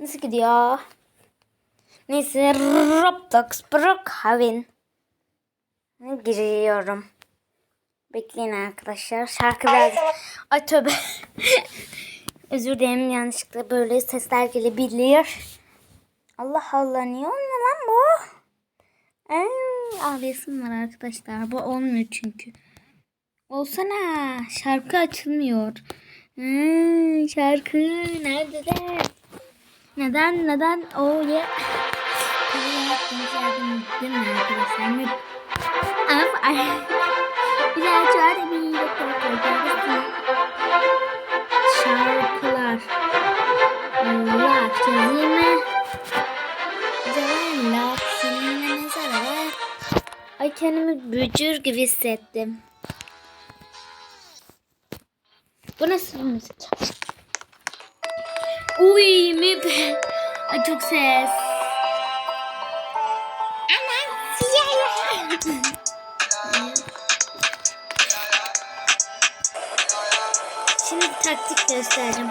Nasıl gidiyor? Neyse Roblox Brookhaven. Giriyorum. Bekleyin arkadaşlar. Şarkı biraz... Ay tövbe. Özür dilerim yanlışlıkla böyle sesler gelebiliyor. Allah Allah niye olmuyor lan bu? Ay, ağlayasım var arkadaşlar. Bu olmuyor çünkü. Olsana. Şarkı açılmıyor. Hmm, şarkı nerede de? Neden neden? Oh. Tabii yaptığımız yardım değil mi arkadaşlar? Ama ay. Biraz şöyle bir Şarkılar. Çizeyim mi? Cevala seninle ne zarar? Ay kendimi bücür gibi hissettim. Bu nasıl müzik? Uy mi? Ay çok ses. Aman siyah. Şimdi taktik göstereceğim.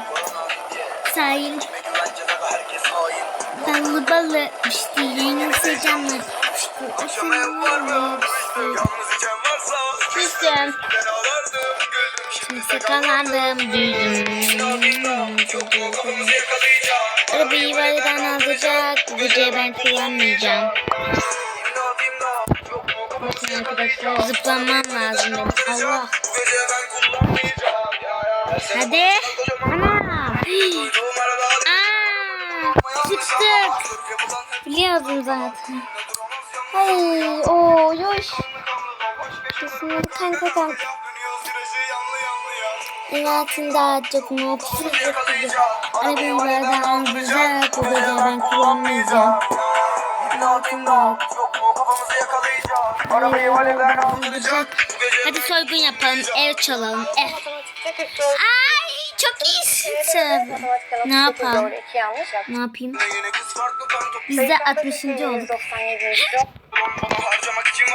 Sahil. Ballı ballı işte yeni sıcamlı. Küstüm. Kimse kanardım düzüm. Arabayı validen alacak. Bu gece ben kullanmayacağım. Zıplamam lazım. Allah. Hadi. Ana. Aa, çıktık. Biliyordum zaten. Hey, o yoş. Kesinlikle kanka kanka. Hayatım daha çok mutsuz yapıcı. Arabalardan alacak. Bu gece ben kullanmayacağım. Daha Hadi soygun yapalım, ev çalalım, ev. Ay çok iyisin sen. Ne yapalım? Ne yapayım? Biz de 60. olduk.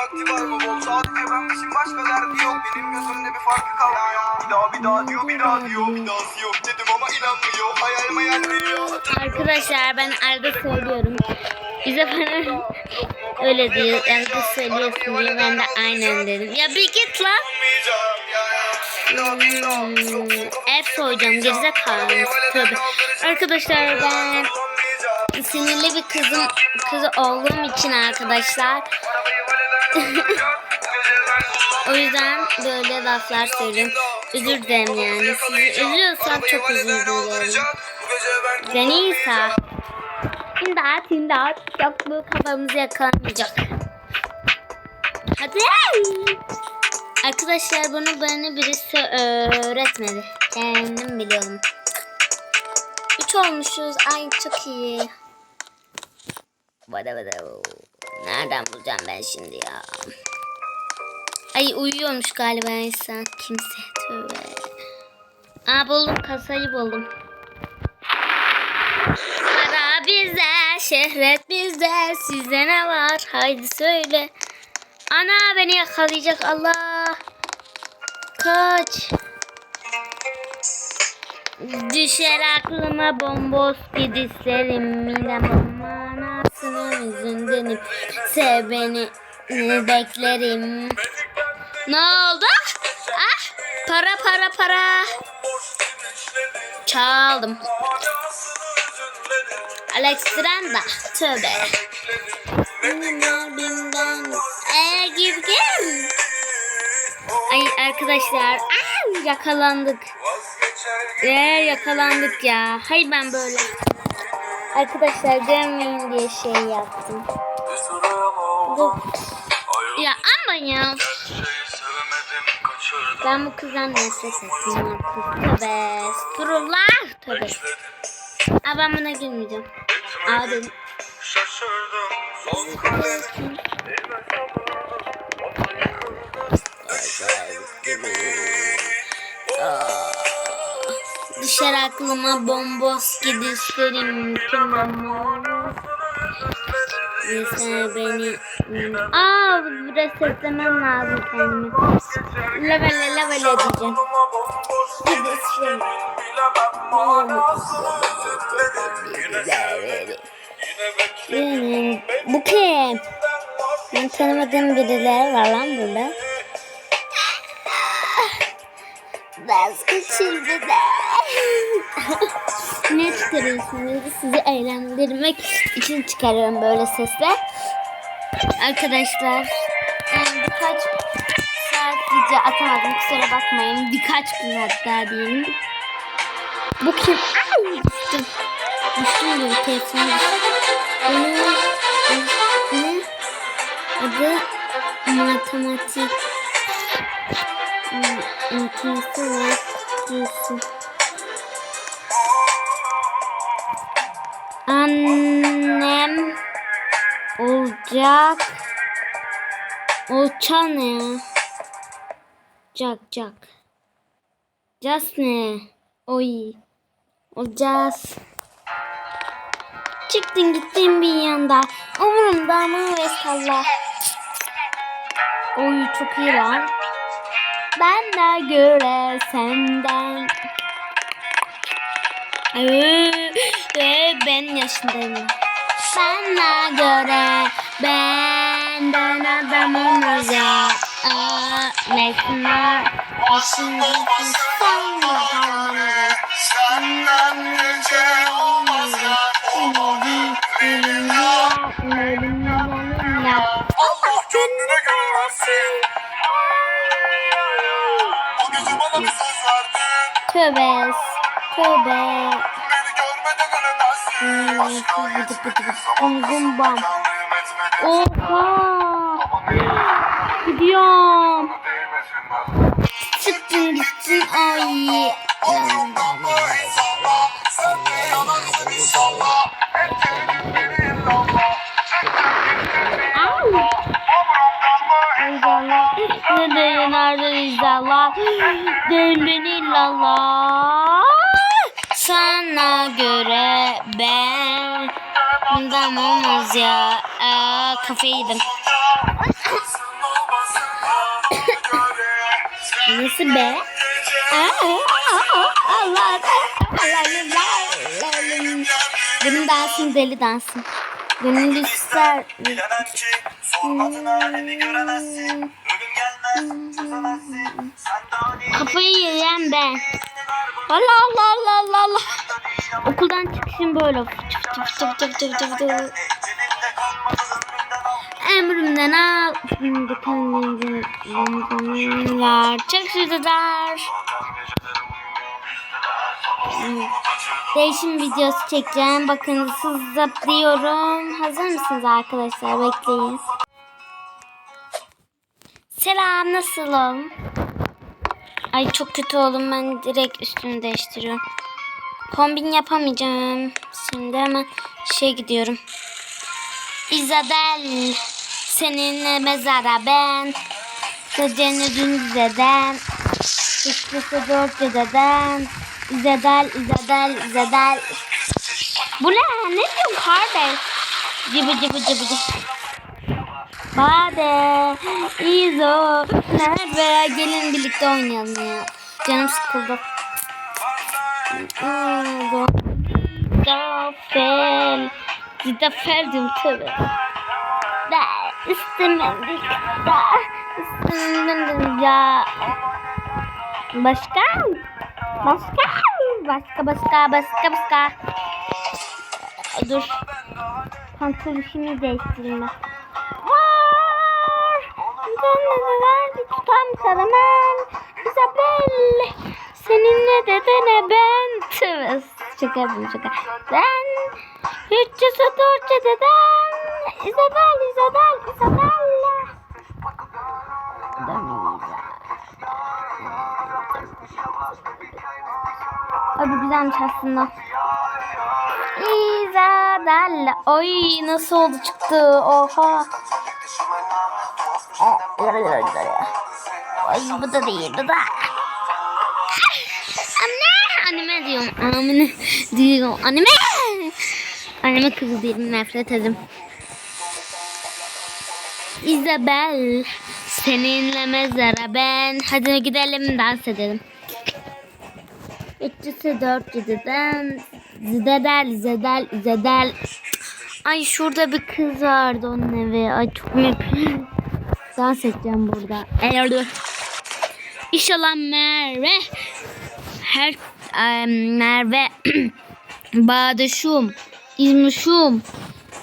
Vakti var mı bol Sadece benmişim başka derdi yok Benim gözümde bir farkı kalmıyor Bir daha bir daha diyor bir daha diyor Bir dahası yok dedim ama inanmıyor Hayal mayal diyor Arkadaşlar ben arada söylüyorum. Bize bana öyle diyor. Arada söylüyorsun diyor. Ben de aynen dedim. Ya bir git lan. Hmm, ev soyacağım. Gerizekalı. Tövbe. Arkadaşlar ben sinirli bir kızım kızı olduğum için arkadaşlar. O yüzden böyle laflar söylüyorum. Özür dilerim yani. Sizi üzüyorsam çok özür dilerim. Deniysa. İmdat imdat. Yok bu kafamızı yakalamayacak. Hadi. Arkadaşlar bunu bana birisi öğretmedi. Kendim biliyorum. Üç olmuşuz. Ay çok iyi. Vada vada. Nereden bulacağım ben şimdi ya? Ay uyuyormuş galiba insan. Kimse. Tövbe. Aa buldum kasayı buldum. Para bizde, şehret bizde, sizde ne var? Haydi söyle. Ana beni yakalayacak Allah. Kaç. Düşer aklıma bomboş gidişlerim midem manasını yüzündenip sev beni e, beklerim. Ne oldu? Ah para para para. Çaldım. Alexandra tövbe. Binden ee, gir gel. Ay arkadaşlar aa, yakalandık. Ee, yakalandık ya. Hayır ben böyle. Arkadaşlar görmeyin diye şey yaptım. Bu. Ya ama ya. Ben bu kızdan nefret ettim. Tövbe. Dururlar. Tövbe. Aa, ben buna girmeyeceğim. Aa dedim. Şaşırdım son kare Düşer aklıma bomboş gidişlerim kim ama Yeter beni Aa biraz seslemem lazım kendimi Levele levele diyeceğim Benim. Bu kim? Ben tanımadığım birileri var lan burada. Vazgeçildi de. ne çıkarıyorsunuz? Sizi eğlendirmek için çıkarıyorum böyle sesler. Arkadaşlar e, birkaç saat video atamadım kusura bakmayın. Birkaç gün hatta diyelim. Bu kim? Ay, düştüm. Düştüm diyor telefonu. Bunun ne? Adı matematik. Diyorsun. Annem olacak. Olça ne? Cak cak. Cas ne? Oy. Olacağız. Çıktın gittin bir yanda. Umurumda mı ve. Oy çok iyi lan. Ben de göre senden. Ee, ee, ben yaşındayım. Bana göre benden adamın özel. Nesne yaşındasın sonra parmağına Senden yüce olmazlar Allah gönlüne göre versin O gece bana bir söz verdin Tövbe. Tövbe. Bum bum bam. Oha. Gidiyorum. Çıktın gittin ay. beni illallah. Sana göre ben bundan olmaz ya. Aa, kafayı yedim. Nasıl be? Aa, aa, Allah Benim dansım deli dansım. Gönül ister. Bilemem ki sormadın halini göremezsin Kafayı yiyen ben. Allah Allah Allah Allah Allah. Okuldan çıkışım böyle. Çıf çıf. Cebimde kalmadı ömrümden al Emrimden al. Şimdi kendince var. Çok şuradalar. Değişim videosu çekeceğim. Bakın sızaplıyorum. Hazır mısınız arkadaşlar? Bekleyin. Selam nasılım? Ay çok kötü oldum. Ben direkt üstümü değiştiriyorum. Kombin yapamayacağım. Şimdi hemen şey gidiyorum. İzabel seninle mezara ben Geceni gündüz eden İkisi dört geceden İzabel, İzabel, İzabel Bu ne? Ne diyorsun kardeş? Cıbı cıbı cıbı cıbı Bade, İzo, Nerbe, gelin birlikte oynayalım ya. Canım sıkıldı. Zidafel, Zidafel diyorum tabi. Da istemedik da istemedik ya. Başka? Başka? Başka başka başka başka. Dur. Pantolonunu değiştireyim ben. Canlılar bir tutam karamen. Isabel. Seninle dedene ben. Tövbe. Şaka yapayım şaka. Ben. Yüz dört dededen. Isabel, Isabel, Isabel. Abi güzelmiş aslında. Isabella. Oy nasıl oldu çıktı. Oha. Ay bu da değil bu da. Anne. Anime diyorum. Anime diyorum. Anime. Anime kızı değilim nefret ederim. Isabel. Seninle mezara ben. Hadi gidelim dans edelim. 3'lüsü 4 7'den Zedel, Zedel, Zedel. Ay şurada bir kız vardı onun evi. Ay çok büyük. Dans edeceğim burada. Eğer İnşallah Merve her em, Merve Bağdaşım İzmuşum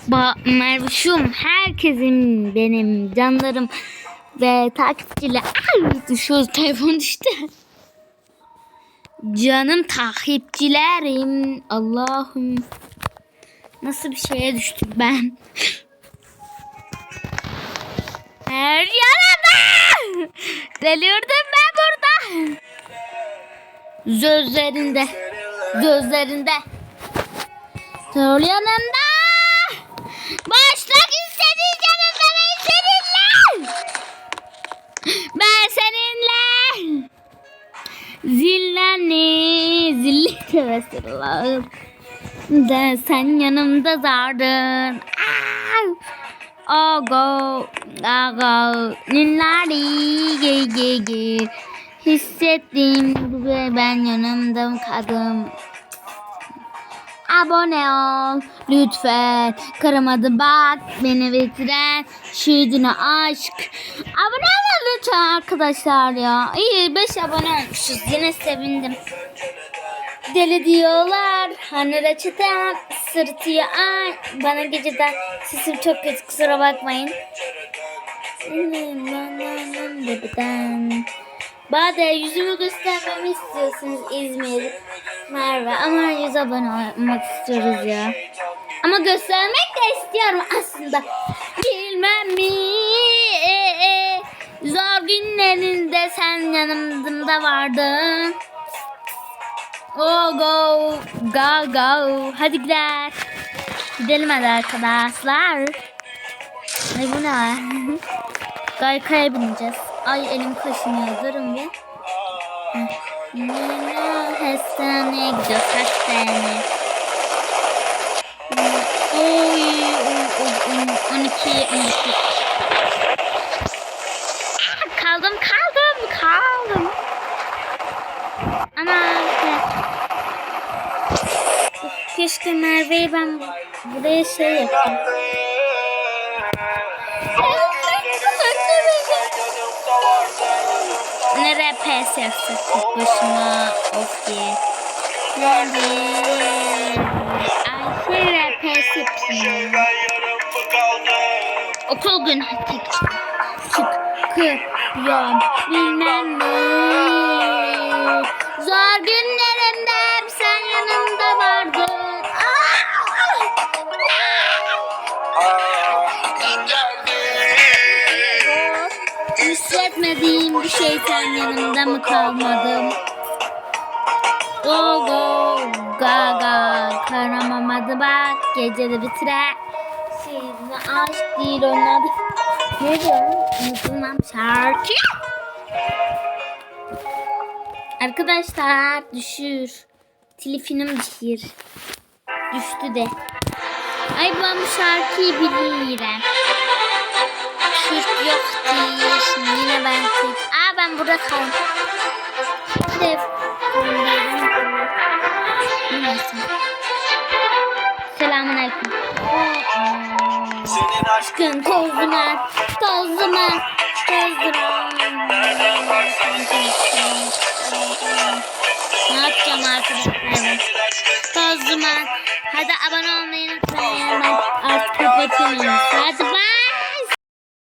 ba Mervuşum herkesin benim canlarım ve takipçiler. Ay, düşüyor telefon düştü. Canım takipçilerim Allah'ım. Nasıl bir şeye düştüm ben delirdim ben burada Gözlerinde. Gözlerinde. Sol yanında. Başlık istediği canında ben seninle. Ben seninle. Zillenli. Zilli tevessül Allah'ım. De sen yanımda zardın. Ogo. Ogo. Ninlari. Ge ge ge. Hissettim ve ben yanımda kaldım. Abone ol lütfen. Kırmadı bak beni bitiren şiirine aşk. Abone olun lütfen arkadaşlar ya. İyi 5 abone olmuşuz yine sevindim. Deli diyorlar hani reçetem sırtıyor ay bana geceden sesim çok kötü kusura bakmayın. Bade yüzümü göstermemi istiyorsunuz İzmir, Merve ama yüz abone olmak istiyoruz ya. Ama göstermek de istiyorum aslında. Bilmem mi? Zor günlerinde sen yanımda vardın. Oh go, go go. Hadi gidelim. Gidelim hadi arkadaşlar. Ay bu ne? Gaykaya bineceğiz. Ay elim kaşınıyor. Durun bir. Hastaneye gidiyoruz. Hastaneye. Oy, oy, oy, 12, 12. Merve'yi ben buraya şey yapayım. Nereye pes yapsak tek başıma of diye. Nerede? Ayşe pes yapayım. Okul günü tek çıkıyorum bilmem ne. Hissetmediğim bir şey sen yanımda mı kalmadım? Go go gaga karamamadı bak gecede bitiren Şimdi aşk değil onun adı Ne diyorum? Unutulmam şarkı Arkadaşlar düşür Telefonum düşür Düştü de Ay ben bu şarkıyı bilirim Türk yok değil. Yine ben Türk. Ben burada kalayım. Dev. Selamun aleyküm. Senin aşkın Aşkın